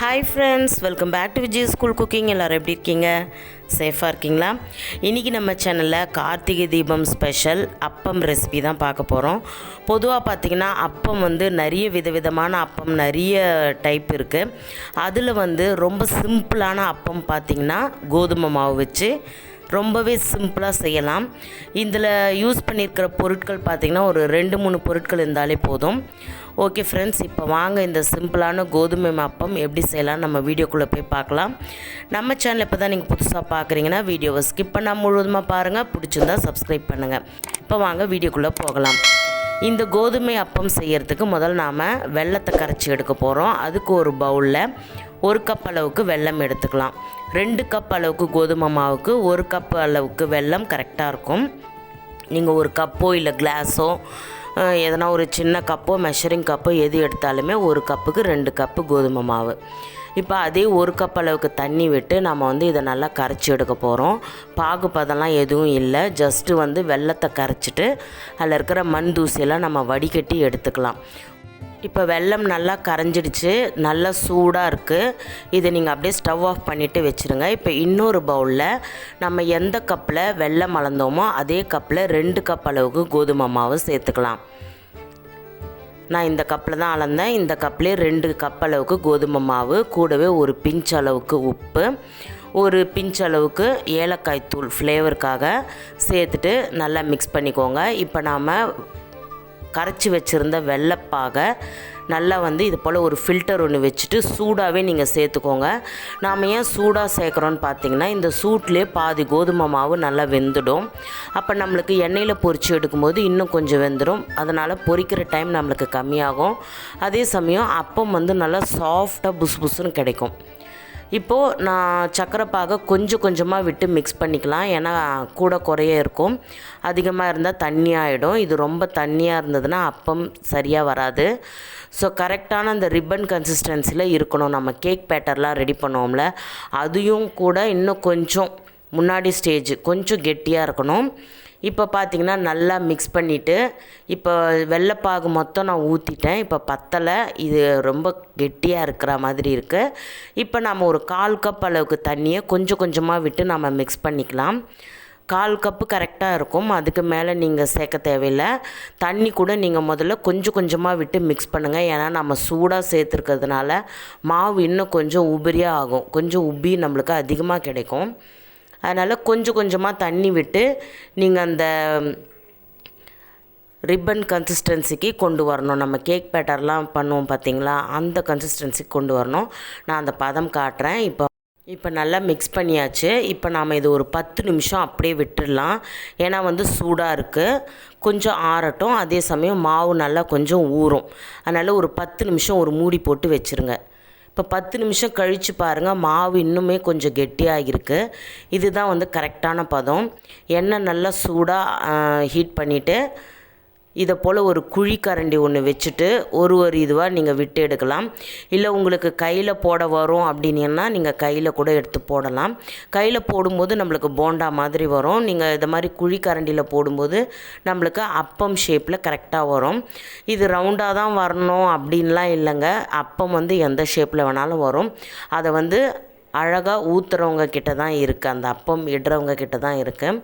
Hi friends welcome back to Vijay school cooking எல்லோரும் எப்படி இருக்கீங்க? சேஃபாக இருக்கீங்களா? இன்றைக்கி நம்ம சேனலில் கார்த்திகை தீபம் ஸ்பெஷல் அப்பம் ரெசிபி தான் பார்க்க போகிறோம் பொதுவாக பார்த்திங்கன்னா அப்பம் வந்து நிறைய விதவிதமான அப்பம் நிறைய டைப் இருக்குது அதில் வந்து ரொம்ப சிம்பிளான அப்பம் பார்த்திங்கன்னா கோதுமை மாவு வச்சு ரொம்பவே சிம்பிளாக செய்யலாம். இதில் யூஸ் பண்ணியிருக்கிற பொருட்கள் பார்த்திங்கன்னா ஒரு ரெண்டு மூணு பொருட்கள் இருந்தாலே போதும். ஓகே ஃப்ரெண்ட்ஸ் இப்போ வாங்க இந்த சிம்பிளான கோதுமை அப்பம் எப்படி செய்யலாம் நம்ம வீடியோக்குள்ளே போய் பார்க்கலாம் நம்ம சேனல் இப்போ தான் நீங்கள் புதுசாக பார்க்குறீங்கன்னா வீடியோவை ஸ்கிப் பண்ணால் முழுவதுமாக பாருங்கள் பிடிச்சிருந்தா சப்ஸ்கிரைப் பண்ணுங்கள் இப்போ வாங்க வீடியோக்குள்ளே போகலாம். இந்த கோதுமை அப்பம் செய்கிறதுக்கு முதல் நாம் வெள்ளத்தை கரைச்சி எடுக்க போகிறோம் அதுக்கு ஒரு பவுலில் ஒரு கப் அளவுக்கு வெல்லம் எடுத்துக்கலாம். ரெண்டு கப் அளவுக்கு கோதுமை மாவுக்கு ஒரு கப் அளவுக்கு வெல்லம் கரெக்டாக இருக்கும். நீங்கள் ஒரு கப்போ இல்லை கிளாஸோ எதனா ஒரு சின்ன கப்போ மெஷரிங் கப்போ எது எடுத்தாலுமே ஒரு கப்புக்கு ரெண்டு கப்பு கோதுமை மாவு. இப்போ அதே ஒரு கப் அளவுக்கு தண்ணி விட்டு நம்ம வந்து இதை நல்லா கரைச்சி எடுக்க போகிறோம் பாகு பதம்லாம் எதுவும் இல்லை. ஜஸ்ட்டு வந்து வெள்ளத்தை கரைச்சிட்டு அதில் இருக்கிற மண் தூசியெல்லாம் நம்ம வடிகட்டி எடுத்துக்கலாம். இப்போ வெல்லம் நல்லா கரைஞ்சிடுச்சு. நல்லா சூடாக இருக்குது இதை நீங்கள் அப்படியே ஸ்டவ் ஆஃப் பண்ணிவிட்டு வச்சுருங்க. இப்போ இன்னொரு பவுலில் நம்ம எந்த கப்பில் வெள்ளம் அளந்தோமோ அதே கப்பில் ரெண்டு கப் அளவுக்கு கோதுமை மாவு சேர்த்துக்கலாம். நான் இந்த கப்பில் தான் அளந்தேன். இந்த கப்லேயே ரெண்டு கப் அளவுக்கு கோதுமை மாவு கூடவே ஒரு பிஞ்ச் அளவுக்கு உப்பு ஒரு பிஞ்ச் அளவுக்கு ஏலக்காய் தூள் ஃப்ளேவருக்காக சேர்த்துட்டு நல்லா மிக்ஸ் பண்ணிக்கோங்க. இப்போ நாம் கரைச்சி வச்சுருந்த வெள்ளைப்பாகை நல்லா வந்து இது போல் ஒரு ஃபில்டர் ஒன்று வச்சுட்டு சூடாகவே நீங்கள் சேர்த்துக்கோங்க. நாம் ஏன் சூடாக சேர்க்குறோன்னு பார்த்தீங்கன்னா இந்த சூட்லேயே பாதி கோதுமை மாவு நல்லா வெந்துடும். அப்போ நம்மளுக்கு எண்ணெயில் பொரித்து எடுக்கும்போது இன்னும் கொஞ்சம் வெந்துடும் அதனால் பொரிக்கிற டைம் நம்மளுக்கு கம்மியாகும். அதே சமயம் அப்பம் வந்து நல்லா சாஃப்டாக புஸ் புஸ்ஸுன்னு கிடைக்கும். இப்போது நான் சக்கரை பாகை கொஞ்சம் கொஞ்சமாக விட்டு மிக்ஸ் பண்ணிக்கலாம். ஏன்னா கூட குறைய இருக்கும். அதிகமாக இருந்தால் தண்ணி ஆகிடும் இது ரொம்ப தண்ணியாக இருந்ததுன்னா அப்பம் சரியாக வராது. ஸோ கரெக்டான அந்த ரிப்பன் கன்சிஸ்டன்சியில் இருக்கணும். நம்ம கேக் பேட்டர்லாம் ரெடி பண்ணுவோம்ல. அதையும் கூட இன்னும் கொஞ்சம் முன்னாடி ஸ்டேஜ் கொஞ்சம் கெட்டியாக இருக்கணும். இப்போ பார்த்தீங்கன்னா நல்லா மிக்ஸ் பண்ணிவிட்டு இப்போ வெள்ளைப்பாகு மொத்தம் நான் ஊற்றிட்டேன் இப்போ பத்தலை இது ரொம்ப கெட்டியாக இருக்கிற மாதிரி இருக்குது இப்போ நம்ம ஒரு கால் கப் அளவுக்கு தண்ணியை கொஞ்சம் கொஞ்சமாக விட்டு நம்ம மிக்ஸ் பண்ணிக்கலாம். கால் கப்பு கரெக்டாக இருக்கும். அதுக்கு மேலே நீங்கள் சேர்க்க தேவையில்லை. தண்ணி கூட நீங்கள் முதல்ல கொஞ்சம் கொஞ்சமாக விட்டு மிக்ஸ் பண்ணுங்கள் ஏன்னா நம்ம சூடாக சேர்த்துருக்கிறதுனால மாவு இன்னும் கொஞ்சம் உபரியாக ஆகும். கொஞ்சம் உப்பி நம்மளுக்கு அதிகமாக கிடைக்கும். அதனால் கொஞ்சம் கொஞ்சமாக தண்ணி விட்டு நீங்கள் அந்த ரிப்பன் கன்சிஸ்டன்சிக்கு கொண்டு வரணும். நம்ம கேக் பேட்டர்லாம் பண்ணுவோம் பார்த்தீங்களா அந்த கன்சிஸ்டன்சிக்கு கொண்டு வரணும். நான் அந்த பதம் காட்டுறேன். இப்போ இப்போ நல்லா மிக்ஸ் பண்ணியாச்சு. இப்போ நாம் இது ஒரு பத்து நிமிஷம் அப்படியே விட்டுடலாம். ஏன்னா வந்து சூடாக இருக்குது கொஞ்சம் ஆறட்டும். அதே சமயம் மாவு நல்லா கொஞ்சம் ஊறும். அதனால் ஒரு பத்து நிமிஷம் ஒரு மூடி போட்டு வச்சுருங்க. இப்போ பத்து நிமிஷம் கழித்து பாருங்கள் மாவு இன்னுமே கொஞ்சம் கெட்டியாகிருக்கு இதுதான் வந்து கரெக்டான பதம். எண்ணெய் நல்லா சூடாக ஹீட் பண்ணிவிட்டு இதை போல் ஒரு குழி கரண்டி ஒன்று வச்சுட்டு ஒரு ஒரு இதுவாக நீங்கள் விட்டு எடுக்கலாம். இல்லை உங்களுக்கு கையில் போட வரும் அப்படின்னா நீங்கள் கையில் கூட எடுத்து போடலாம். கையில் போடும்போது நம்மளுக்கு போண்டா மாதிரி வரும். நீங்கள் இதை மாதிரி குழி கரண்டியில் போடும்போது நம்மளுக்கு அப்பம் ஷேப்பில் கரெக்டாக வரும். இது ரவுண்டாக தான் வரணும் அப்படின்லாம் இல்லைங்க. அப்பம் வந்து எந்த ஷேப்பில் வேணாலும் வரும். அதை வந்து அழகாக ஊற்றுறவங்க கிட்ட தான் இருக்குது அந்த அப்பம் இடுறவங்க கிட்ட தான் இருக்குது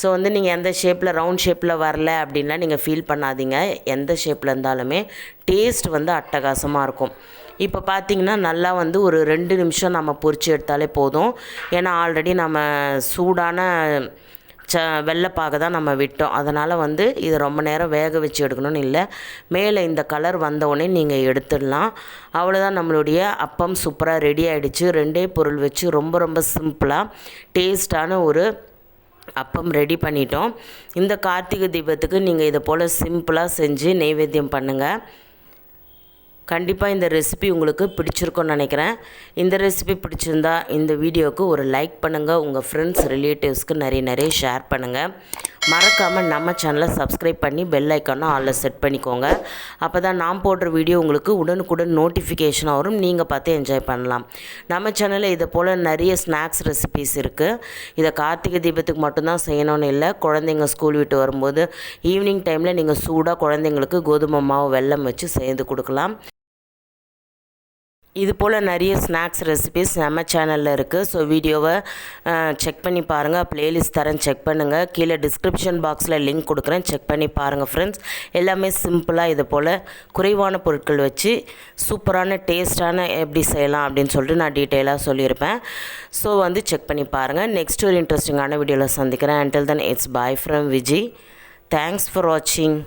ஸோ வந்து நீங்கள் எந்த ஷேப்பில் ரவுண்ட் ஷேப்பில் வரல அப்படின்லாம் நீங்கள் ஃபீல் பண்ணாதீங்க. எந்த ஷேப்பில் இருந்தாலுமே டேஸ்ட் வந்து அட்டகாசமாக இருக்கும். இப்போ பார்த்தீங்கன்னா நல்லா வந்து ஒரு ரெண்டு நிமிஷம் நம்ம பொறிச்சு எடுத்தாலே போதும். ஏன்னா ஆல்ரெடி நம்ம சூடான ச வெள்ளைப்பாக தான் நம்ம விட்டோம். அதனால் வந்து இது ரொம்ப நேரம் வேக வச்சு எடுக்கணும்னு இல்லை. மேலே இந்த கலர் வந்தவுடனே நீங்கள் எடுத்துடலாம். அவ்வளோதான் நம்மளுடைய அப்பம் சூப்பராக ரெடி ஆகிடுச்சு ரெண்டே பொருள் வச்சு ரொம்ப ரொம்ப சிம்பிளாக டேஸ்டான ஒரு அப்பம் ரெடி பண்ணிட்டோம். இந்த கார்த்திகை தீபத்துக்கு நீங்கள் இதை போல் சிம்பிளாக செஞ்சு நெய்வேத்தியம் பண்ணுங்கள் கண்டிப்பாக இந்த ரெசிபி உங்களுக்கு பிடிச்சிருக்கும்னு நினைக்கிறேன். இந்த ரெசிபி பிடிச்சிருந்தா இந்த வீடியோவுக்கு ஒரு லைக் பண்ணுங்கள் உங்கள் ஃப்ரெண்ட்ஸ் ரிலேட்டிவ்ஸ்க்கு நிறைய நிறைய ஷேர் பண்ணுங்கள் மறக்காமல் நம்ம சேனலை சப்ஸ்கிரைப் பண்ணி பெல் ஐக்கானும் ஆளில் செட் பண்ணிக்கோங்க. அப்போ தான் நான் போடுற வீடியோ உங்களுக்கு உடனுக்குடன் நோட்டிஃபிகேஷன் வரும். நீங்கள் பார்த்து என்ஜாய் பண்ணலாம். நம்ம சேனலில் இதை போல் நிறைய ஸ்நாக்ஸ் ரெசிபிஸ் இருக்குது இதை கார்த்திகை தீபத்துக்கு மட்டும்தான் செய்யணும்னு இல்லை. குழந்தைங்க ஸ்கூல் விட்டு வரும்போது ஈவினிங் டைமில் நீங்கள் சூடாக குழந்தைங்களுக்கு கோதுமை மாவு வெல்லம் வச்சு சேர்ந்து கொடுக்கலாம். இது போல் நிறைய ஸ்நாக்ஸ் ரெசிபிஸ் நம்ம சேனலில் இருக்குது ஸோ வீடியோவை செக் பண்ணி பாருங்கள் ப்ளேலிஸ்ட் தரேன் செக் பண்ணுங்கள் கீழே டிஸ்கிரிப்ஷன் பாக்ஸில் லிங்க் கொடுக்குறேன். செக் பண்ணி பாருங்கள் ஃப்ரெண்ட்ஸ் எல்லாமே சிம்பிளாக இது போல் குறைவான பொருட்கள் வச்சு சூப்பரான டேஸ்டான எப்படி செய்யலாம் அப்படின்னு சொல்லிட்டு நான் டீட்டெயிலாக சொல்லியிருப்பேன். ஸோ வந்து செக் பண்ணி பாருங்கள் நெக்ஸ்ட் ஒரு இன்ட்ரெஸ்டிங்கான வீடியோவில் சந்திக்கிறேன். Until then it's bye from Viji thanks for வாட்சிங்